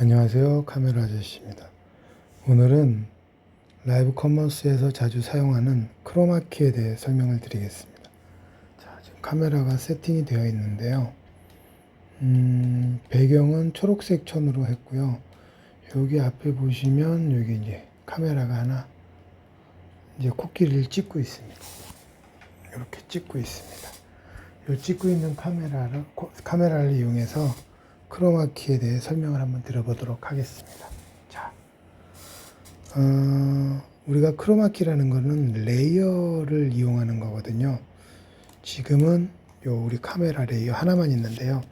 안녕하세요. 카메라 아저씨입니다. 오늘은 라이브 커머스에서 자주 사용하는 크로마키에 대해 설명을 드리겠습니다. 자, 지금 카메라가 세팅이 되어 있는데요. 음, 배경은 초록색 천으로 했고요. 여기 앞에 보시면 여기 이제 카메라가 하나 이제 코끼리를 찍고 있습니다. 이렇게 찍고 있습니다. 이 찍고 있는 카메라를 코- 카메라를 이용해서 크로마키에 대해 설명을 한번 드려보도록 하겠습니다. 자, 어, 우리가 크로마키라는 거는 레이어를 이용하는 거거든요. 지금은 요 우리 카메라 레이어 하나만 있는데요.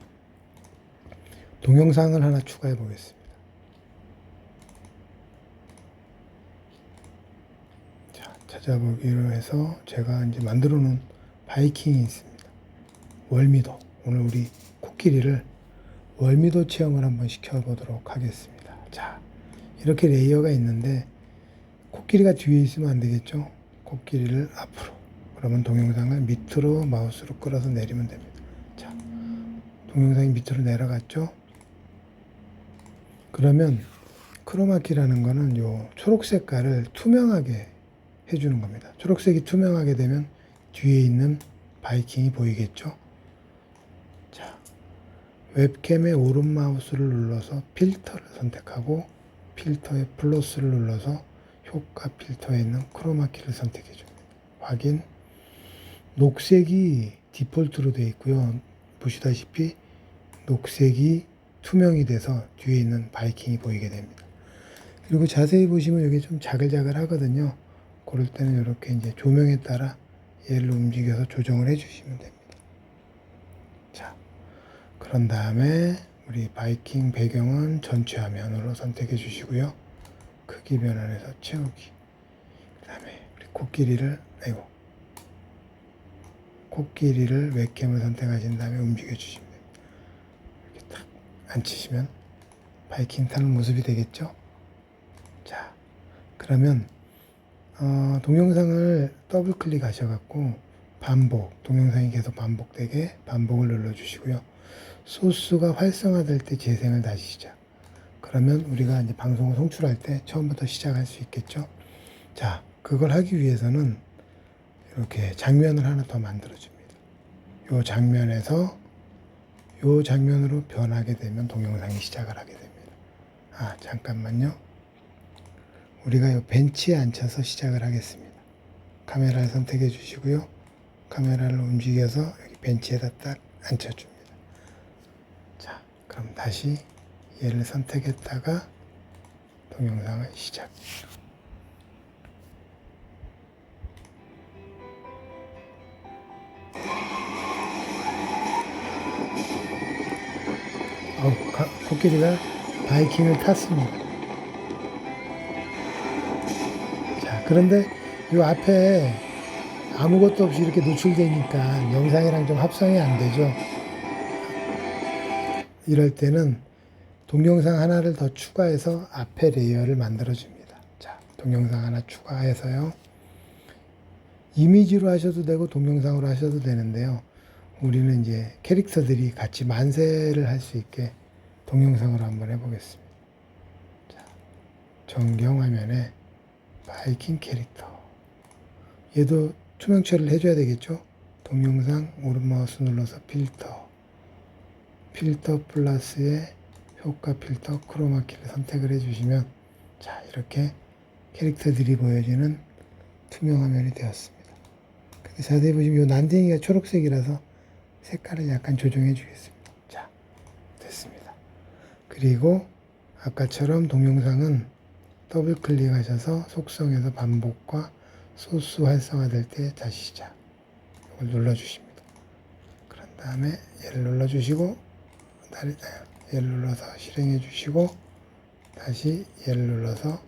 동영상을 하나 추가해 보겠습니다. 자, 찾아보기로 해서 제가 이제 만들어 놓은 바이킹이 있습니다. 월미도. 오늘 우리 코끼리를 월미도 체험을 한번 시켜보도록 하겠습니다. 자, 이렇게 레이어가 있는데 코끼리가 뒤에 있으면 안 되겠죠? 코끼리를 앞으로. 그러면 동영상을 밑으로 마우스로 끌어서 내리면 됩니다. 자, 동영상이 밑으로 내려갔죠? 그러면 크로마키라는 거는 요 초록 색깔을 투명하게 해주는 겁니다. 초록색이 투명하게 되면 뒤에 있는 바이킹이 보이겠죠? 자, 웹캠의 오른 마우스를 눌러서 필터를 선택하고 필터의 플러스를 눌러서 효과 필터에 있는 크로마키를 선택해 줍니다. 확인. 녹색이 디폴트로 되어 있고요. 보시다시피 녹색이 투명이 돼서 뒤에 있는 바이킹이 보이게 됩니다. 그리고 자세히 보시면 여기 좀 자글자글 하거든요. 그럴 때는 이렇게 이제 조명에 따라 얘를 움직여서 조정을 해 주시면 됩니다. 자, 그런 다음에 우리 바이킹 배경은 전체 화면으로 선택해 주시고요. 크기 변환해서 채우기. 그 다음에 우리 코끼리를, 아이고, 코끼리를 웹캠을 선택하신 다음에 움직여 주시면 됩니다. 이렇게 딱 앉히시면 바이킹 타는 모습이 되겠죠? 자, 그러면 어, 동영상을 더블 클릭하셔갖고 반복, 동영상이 계속 반복되게 반복을 눌러주시고요. 소스가 활성화될 때 재생을 다시 시작. 그러면 우리가 이제 방송을 송출할 때 처음부터 시작할 수 있겠죠. 자, 그걸 하기 위해서는 이렇게 장면을 하나 더 만들어줍니다. 요 장면에서 요 장면으로 변하게 되면 동영상이 시작을 하게 됩니다. 아, 잠깐만요. 우리가 이 벤치에 앉혀서 시작을 하겠습니다. 카메라를 선택해 주시고요. 카메라를 움직여서 여기 벤치에다 딱 앉혀줍니다. 자, 그럼 다시 얘를 선택했다가 동영상을 시작. 어, 가- 코끼리가 바이킹을 탔습니다. 자, 그런데 이 앞에 아무것도 없이 이렇게 노출되니까 영상이랑 좀 합성이 안 되죠. 이럴 때는 동영상 하나를 더 추가해서 앞에 레이어를 만들어 줍니다. 자, 동영상 하나 추가해서요. 이미지로 하셔도 되고 동영상으로 하셔도 되는데요. 우리는 이제 캐릭터들이 같이 만세를 할 수 있게 동영상으로 한번 해보겠습니다. 자, 전경 화면에 바이킹 캐릭터. 얘도 투명 처리를 해줘야 되겠죠? 동영상 오른 마우스 눌러서 필터. 필터 플러스에 효과 필터 크로마키를 선택을 해주시면 자 이렇게 캐릭터들이 보여지는 투명 화면이 되었습니다. 근데 자세히 보시면 이 난쟁이가 초록색이라서 색깔을 약간 조정해 주겠습니다. 자 됐습니다. 그리고 아까처럼 동영상은 더블 클릭하셔서 속성에서 반복과 소스 활성화될 때 다시 시작. 이걸 눌러주십니다. 그런 다음에 얘를 눌러주시고 얘를 눌러서 실행해 주시고 다시 얘를 눌러서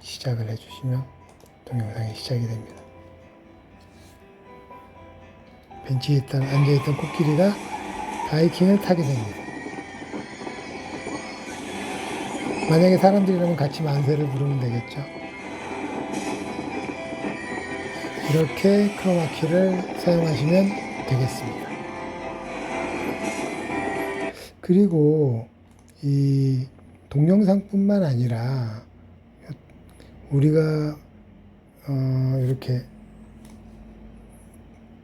시작을 해 주시면 동영상이 시작이 됩니다. 벤치에 있던 앉아있던 코끼리가 바이킹을 타게 됩니다. 만약에 사람들이라면 같이 만세를 부르면 되겠죠. 이렇게 크로마키를 사용하시면 되겠습니다. 그리고 이 동영상뿐만 아니라 우리가 어, 이렇게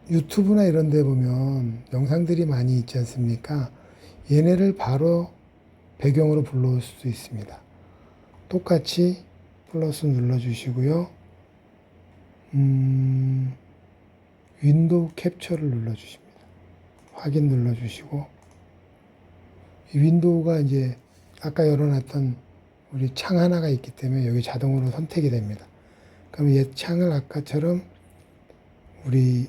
유튜브나 이런 데 보면 영상들이 많이 있지 않습니까? 얘네를 바로 배경으로 불러올 수도 있습니다. 똑같이 플러스 눌러주시고요. 음, 윈도우 캡처를 눌러주십니다. 확인 눌러주시고 이 윈도우가 이제 아까 열어놨던 우리 창 하나가 있기 때문에 여기 자동으로 선택이 됩니다. 그럼 얘 창을 아까처럼 우리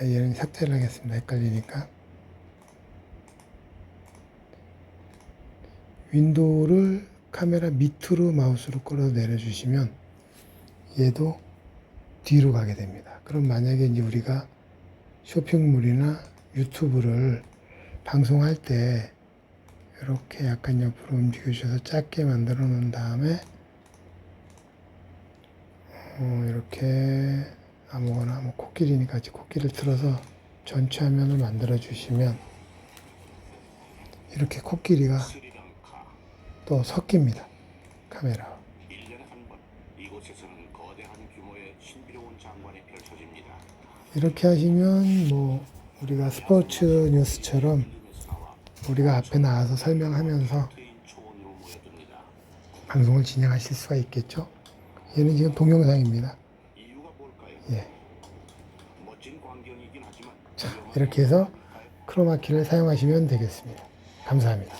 얘는 삭제를 하겠습니다. 헷갈리니까 윈도우를 카메라 밑으로 마우스로 끌어 내려주시면 얘도 뒤로 가게 됩니다. 그럼 만약에 이제 우리가 쇼핑몰이나 유튜브를 방송할 때 이렇게 약간 옆으로 움직여 주셔서 작게 만들어 놓은 다음에 어, 이렇게 아무거나 뭐 코끼리니까 같이 코끼리를 틀어서 전체 화면을 만들어 주시면 이렇게 코끼리가 또 섞입니다. 카메라와. 1년에 한번 이곳에서는 거대한 규모의 신비로운 장관이 펼쳐집니다. 이렇게 하시면 뭐 우리가 스포츠 뉴스처럼 우리가 앞에 나와서 설명하면서. 방송을 진행하실 수가 있겠죠. 얘는 지금 동영상입니다. 예. 자, 이렇게 해서 크로마키를 사용하시면 되겠습니다. 감사합니다.